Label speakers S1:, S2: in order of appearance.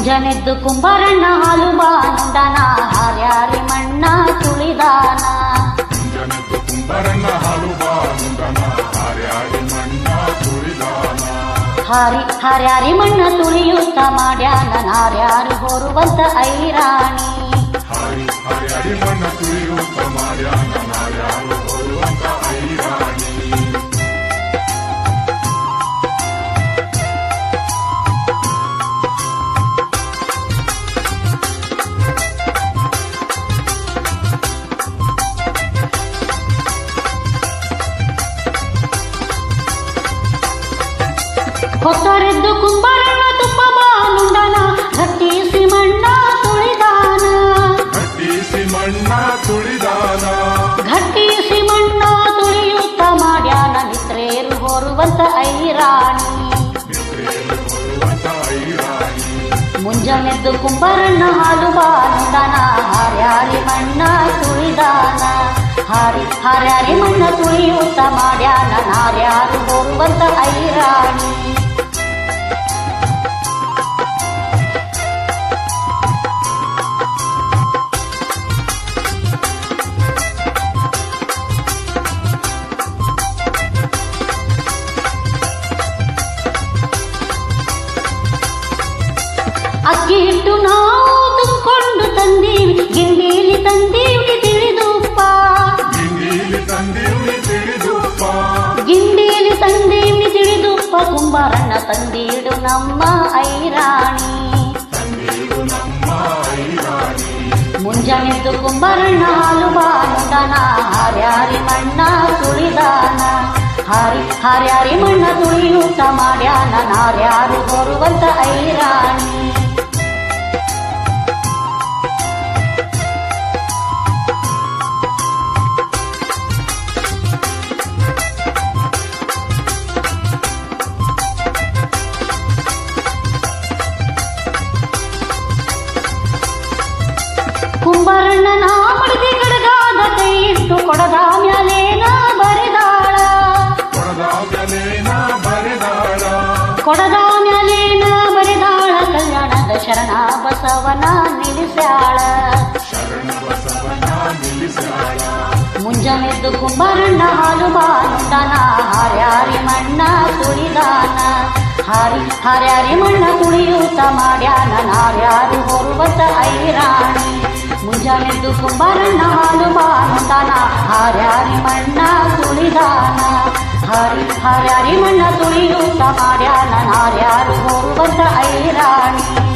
S1: ಮುಂಜಾನೆದ್ದು ಕುಂಬಾರಣ್ಣ ಹಾಲು ಬಾನುಂಡನ ಹಾರ್ಯಾರಿ ಮಣ್ಣ ತುಳಿದಾನ
S2: ಮುಂಜಾನೆದ್ದು ಕುಂಬರನ್ನ ಹಾಲು ಬಾನುಂಡನ ಹಾರ್ಯಾಡಿ ಮಣ್ಣ ತುಳಿದಾನ
S1: ಹಾರಿ ಹಾರ್ಯಾರಿ ಮಣ್ಣ ತುಳಿಯುತ್ತ ಮಾಡ್ಯಾನ ನಾರ್ಯಾರು ಹೊರುವಂತ ಐರಾಣಿ
S2: ಹಾರಿ ಹಾರ್ಯಾಡಿ ಮಣ್ಣ ತುಳಿಯುತ್ತ ಮಾಡ್ಯಾನ
S1: ಹೊಸರೆದ್ದು ಕುಂಬಾರಣ್ಣ ತುಪ್ಪ ಬಾನುಂಡನ ಗಟ್ಟಿಸಿ ಮಣ್ಣ ತುಳಿದಾನ.
S2: ಗಟ್ಟಿಸಿ ಮಣ್ಣ ತುಳಿದಾನ.
S1: ಗಟ್ಟಿ ಮಣ್ಣ ತುಳಿಯುತ್ತ ಮಾಡ್ಯಾನ ನಿತ್ರೇರು ಹೊರುವಂತ ಐರಾಣಿ. ಮುಂಜಾನೆದ್ದು ಕುಂಬರಣ್ಣ ಹಾಲು ಬಾನುಂಡನ ಹಾರ್ಯಾರಿ ಮಣ್ಣ ತುಳಿದಾನ. ಹಾರಿ ಹಾರ್ಯಾರಿ ಮಣ್ಣ ತುಳಿಯುತ್ತ ಮಾಡ್ಯಾನ ನಾರ್ಯಾರು ಹೊರುವಂತ ಐರಾಣಿ. ಅಕ್ಕಿ ಹಿಟ್ಟು ನಾವು ತುಂಬಿಕೊಂಡು ತಂದೀವಿ ಗಿಂಡೀಲಿ ತಂದೀವಿ ತಿಳಿದುಪ್ಪ
S2: ಗಿಂಡೀಲಿ ತಂದೀವಿ ತಿಳಿದುಪ್ಪ
S1: ಗಿಂಡೀಲಿ ತಂದೀವಿ ತಿಳಿದುಪ್ಪ ಕುಂಬಾರಣ್ಣ ತಂದೀಡು ನಮ್ಮ ಐರಾಣಿ
S2: ತಂದೀರು ನಮ್ಮ ಐರಾಣಿ
S1: ಮುಂಜಾನೆದ್ದು ಕುಂಬಾರಣ್ಣ ಹಾಲು ಬಾನುಡನ ಹಾರ್ಯಾರಿ ಮಣ್ಣ ತುಳಿದಾನ ಹಾರಿ ಹಾರ್ಯಾರಿ ಮಣ್ಣ ತುಳಿಯೂಟ ಮಾಡ್ಯಾನ ನಾರ್ಯಾರು ಬರುವಂತ ಐರಾಣಿ ಕೊಡದ ಮ್ಯಾಲೇನ ಬರೆದಾಳ ಕಲ್ಯಾಣದ ಶರಣ ಬಸವನ ನಿಲ್ಲಿಸ್ಯಾಳ ಮುಂಜಾನೆದ್ದು ಕುಂಬಾರಣ್ಣ ಹಾಲು ಬಾಂದನ ಹಾರ್ಯಾರಿ ಮಣ್ಣ ತುಳಿದಾನ ಹಾರಿ ಹಾರ್ಯಾರಿ ಮಣ್ಣ ತುಳಿಯೂತ ಮಾಡ್ಯಾನ ನಾರ್ಯಾರು ಹೊರುವತ ಐರಾಣಿ ಮುಂಜಾನೆದ್ದು ಕುಂಬಾರಣ್ಣ ಹಾಲು ಬಾಂದನ ಹಾರ್ಯಾರಿ ಮಣ್ಣ ತುಳಿದಾನ, ಹಾರಿ हऱ्यारी म्हण तुळी उता माऱ्या नाऱ्या गोरुवंत ऐराणी.